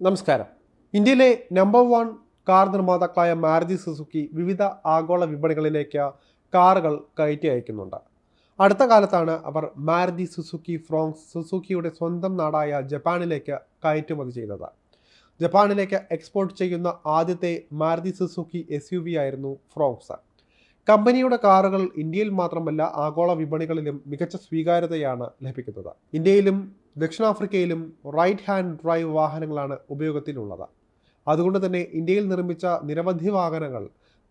നമസ്കാരം. ഇന്ത്യയിലെ number one car നിർമ്മാതാക്കളായ മാരുതി സുസുക്കി വിവിധ ആഗോള വിപണികളിലേക്ക് കാറുകൾ കയറ്റി അയക്കുന്നുണ്ട്. അടുത്ത കാലത്താണ് അവർ മാരുതി സുസുക്കി ഫ്രോങ്സ് സുസുക്കിയുടെ സ്വന്തം നാടായ ജപ്പാനിലേക്ക് കയറ്റുമതി ചെയ്തത്. ജപ്പാനിലേക്ക് എക്സ്പോർട്ട് ചെയ്യുന്ന ആദ്യത്തെ മാരുതി സുസുക്കി എസ് ആയിരുന്നു ഫ്രോങ്സ് കമ്പനിയുടെ കാറുകൾ ഇന്ത്യയിൽ മാത്രമല്ല ആഗോള വിപണികളിലും മികച്ച സ്വീകാര്യതയാണ് ലഭിക്കുന്നത്. ഇന്ത്യയിലും ദക്ഷിണാഫ്രിക്കയിലും റൈറ്റ് ഹാൻഡ് ഡ്രൈവ് വാഹനങ്ങളാണ് ഉപയോഗത്തിലുള്ളത്. അതുകൊണ്ട് തന്നെ ഇന്ത്യയിൽ നിർമ്മിച്ച നിരവധി വാഹനങ്ങൾ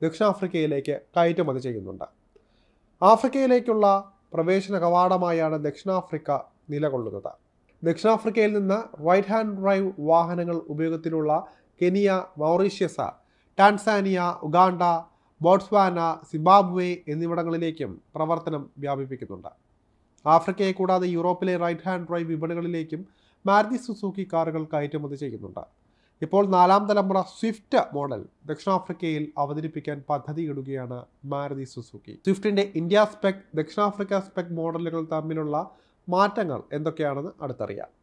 ദക്ഷിണാഫ്രിക്കയിലേക്ക് കയറ്റുമതി ചെയ്യുന്നുണ്ട്. ആഫ്രിക്കയിലേക്കുള്ള പ്രവേശന കവാടമായാണ് ദക്ഷിണാഫ്രിക്ക നിലകൊള്ളുന്നത്. ദക്ഷിണാഫ്രിക്കയിൽ നിന്ന് റൈറ്റ് ഹാൻഡ് ഡ്രൈവ് വാഹനങ്ങൾ ഉപയോഗത്തിലുള്ള Kenya Mauritius Tanzania Uganda Botswana Zimbabwe എന്നിവിടങ്ങളിലേക്കും പ്രവർത്തനം വ്യാപിപ്പിക്കുന്നുണ്ട്. ആഫ്രിക്കയെ കൂടാതെ യൂറോപ്പിലെ റൈറ്റ് ഹാൻഡ് ഡ്രൈവ് വിപണികളിലേക്കും മാരുതി സുസൂക്കി കാറുകൾ കയറ്റുമതി ചെയ്യുന്നുണ്ട്. ഇപ്പോൾ നാലാം തലമുറ സ്വിഫ്റ്റ് മോഡൽ ദക്ഷിണാഫ്രിക്കയിൽ അവതരിപ്പിക്കാൻ പദ്ധതിയിടുകയാണ് മാരുതി സുസുക്കി. സ്വിഫ്റ്റിന്റെ ഇന്ത്യ സ്പെക് ദക്ഷിണാഫ്രിക്ക സ്പെക് മോഡലുകൾ തമ്മിലുള്ള മാറ്റങ്ങൾ എന്തൊക്കെയാണെന്ന് അടുത്തറിയാം.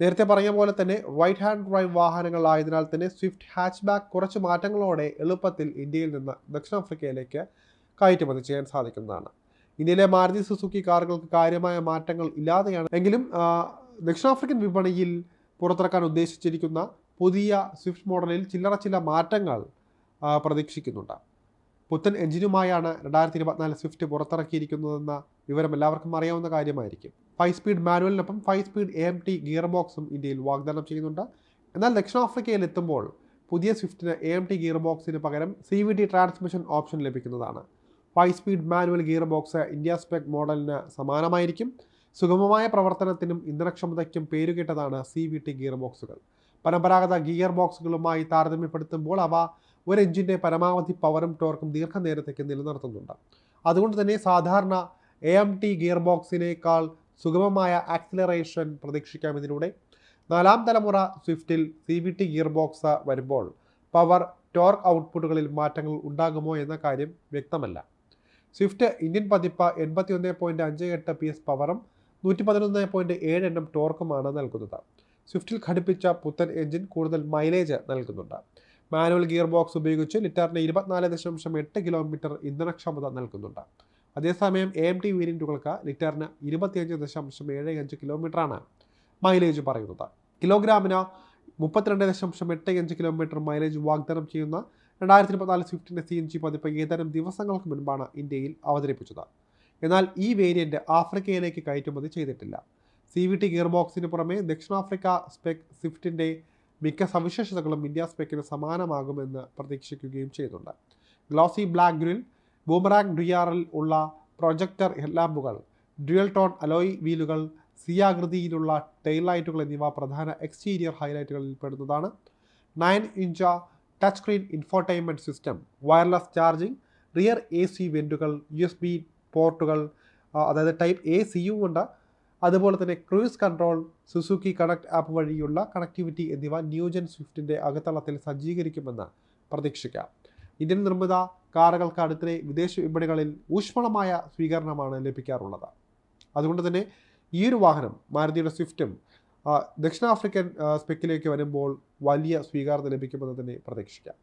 നേരത്തെ പറഞ്ഞ പോലെ തന്നെ വൈറ്റ് ഹാൻഡ് ഡ്രൈവ് വാഹനങ്ങൾ ആയതിനാൽ തന്നെ സ്വിഫ്റ്റ് ഹാച്ച് ബാക്ക് കുറച്ച് മാറ്റങ്ങളോടെ എളുപ്പത്തിൽ ഇന്ത്യയിൽ നിന്ന് ദക്ഷിണാഫ്രിക്കയിലേക്ക് കയറ്റുമതി ചെയ്യാൻ സാധിക്കുന്നതാണ്. ഇന്ത്യയിലെ മാരുതി സുസുക്കി കാറുകൾക്ക് കാര്യമായ മാറ്റങ്ങൾ ഇല്ലാതെയാണ് എങ്കിലും ദക്ഷിണാഫ്രിക്കൻ വിപണിയിൽ പുറത്തിറക്കാൻ ഉദ്ദേശിച്ചിരിക്കുന്ന പുതിയ സ്വിഫ്റ്റ് മോഡലിൽ ചില്ലറ ചില മാറ്റങ്ങൾ പ്രതീക്ഷിക്കുന്നുണ്ട്. പുത്തൻ എഞ്ചിനുമായാണ് രണ്ടായിരത്തി ഇരുപത്തിനാല് സ്വിഫ്റ്റ് പുറത്തിറക്കിയിരിക്കുന്നതെന്ന വിവരം എല്ലാവർക്കും അറിയാവുന്ന കാര്യമായിരിക്കും. Five speed മാനുവലിനൊപ്പം five speed A M T gear ബോക്സും ഇന്ത്യയിൽ വാഗ്ദാനം ചെയ്യുന്നുണ്ട്. എന്നാൽ ദക്ഷിണാഫ്രിക്കയിൽ എത്തുമ്പോൾ പുതിയ സ്വിഫ്റ്റിന് എ എം ടി ഗിയർ ബോക്സിന് പകരം C V T transmission option ലഭിക്കുന്നതാണ്. Five speed manual gear box India spec മോഡലിന് സമാനമായിരിക്കും. സുഗമമായ പ്രവർത്തനത്തിനും ഇന്ധനക്ഷമതയ്ക്കും പേരുകേട്ടതാണ് സി വി ടി ഗിയർ ബോക്സുകൾ പരമ്പരാഗത ഗിയർ ബോക്സുകളുമായി താരതമ്യപ്പെടുത്തുമ്പോൾ അവ ഒരു എഞ്ചിന്റെ പരമാവധി പവറും ടോർക്കും ദീർഘനേരത്തേക്ക് നിലനിർത്തുന്നുണ്ട്. അതുകൊണ്ട് തന്നെ സാധാരണ എ എം ടി ഗിയർ ബോക്സിനേക്കാൾ സുഗമമായ ആക്സിലറേഷൻ പ്രതീക്ഷിക്കാം ഇതിലൂടെ. നാലാം തലമുറ സ്വിഫ്റ്റിൽ C V T gear box വരുമ്പോൾ പവർ ടോർക്ക് ഔട്ട്പുട്ടുകളിൽ മാറ്റങ്ങൾ ഉണ്ടാകുമോ എന്ന കാര്യം വ്യക്തമല്ല. സ്വിഫ്റ്റ് ഇന്ത്യൻ പതിപ്പ് എൺപത്തി ഒന്ന് പോയിന്റ് അഞ്ച് എട്ട് പി എസ് പവറും നൂറ്റി പതിനൊന്ന് പോയിന്റ് ഏഴ് എണ്ണം ടോർക്കുമാണ് നൽകുന്നത്. സ്വിഫ്റ്റിൽ ഘടിപ്പിച്ച പുത്തൻ എഞ്ചിൻ കൂടുതൽ മൈലേജ് നൽകുന്നുണ്ട്. മാനുവൽ ഗിയർ ബോക്സ് ഉപയോഗിച്ച് ലിറ്ററിന് ഇരുപത്തിനാല് ദശാംശം എട്ട് കിലോമീറ്റർ ഇന്ധനക്ഷമത നൽകുന്നുണ്ട്. അതേസമയം എ ടി വേരിയന്റുകൾക്ക് ലിറ്ററിന് ഇരുപത്തിയഞ്ച് ദശാംശം ഏഴ് അഞ്ച് കിലോമീറ്ററാണ് മൈലേജ് പറയുന്നത്. കിലോഗ്രാമിന് മുപ്പത്തിരണ്ട് ദശാംശം എട്ട് അഞ്ച് കിലോമീറ്റർ മൈലേജ് വാഗ്ദാനം ചെയ്യുന്ന രണ്ടായിരത്തി ഇരുപത്തിനാല് സ്വിഫ്റ്റിന്റെ സി എൻ ജി പതിപ്പ് ഏതാനും ദിവസങ്ങൾക്ക് മുൻപാണ് ഇന്ത്യയിൽ അവതരിപ്പിച്ചത്. എന്നാൽ ഈ വേരിയന്റ് ആഫ്രിക്കയിലേക്ക് കയറ്റുമതി ചെയ്തിട്ടില്ല. സി വി ടി ഗിയർ ബോക്സിന് പുറമെ ദക്ഷിണാഫ്രിക്ക സ്പെക് സ്വിഫ്റ്റിന്റെ മിക്ക സവിശേഷതകളും ഇന്ത്യ സ്പെക്കിന് സമാനമാകുമെന്ന് പ്രതീക്ഷിക്കുകയും ചെയ്തുണ്ട് ഗ്ലോസി ബ്ലാക്ക് ഗ്രിൽ ബൂമറാങ് ഡ്രിയാറിൽ ഉള്ള പ്രൊജക്ടർ ഹെഡ്ലാമ്പുകൾ ഡ്യുവൽ ടോൺ അലോയ് വീലുകൾ സിയാകൃതിയിലുള്ള ടെയിൽ ലൈറ്റുകൾ എന്നിവ പ്രധാന എക്സ്റ്റീരിയർ ഹൈലൈറ്റുകളിൽ പെടുന്നതാണ്. Nine inch touch screen infotainment system wireless charging rear A C വെന്റുകൾ U S B പോർട്ടുകൾ അതായത് ടൈപ്പ് എ സിയും ഉണ്ട് അതുപോലെ തന്നെ cruise control Suzuki connect app വഴിയുള്ള കണക്ടിവിറ്റി എന്നിവ ന്യൂജൻ സ്വിഫ്റ്റിന്റെ അകത്തളത്തിൽ സജ്ജീകരിക്കുമെന്ന് പ്രതീക്ഷിക്കാം. ഇന്ത്യൻ നിർമ്മിത കാറുകൾക്ക് അടുത്തിടെ വിദേശ വിപണികളിൽ ഊഷ്മളമായ സ്വീകരണമാണ് ലഭിക്കാറുള്ളത്. അതുകൊണ്ട് തന്നെ ഈ ഒരു വാഹനം മാരുതിയുടെ സ്വിഫ്റ്റും ദക്ഷിണാഫ്രിക്കൻ സ്പെക്കിലേക്ക് വരുമ്പോൾ വലിയ സ്വീകാര്യത ലഭിക്കുമെന്ന് തന്നെ പ്രതീക്ഷിക്കാം.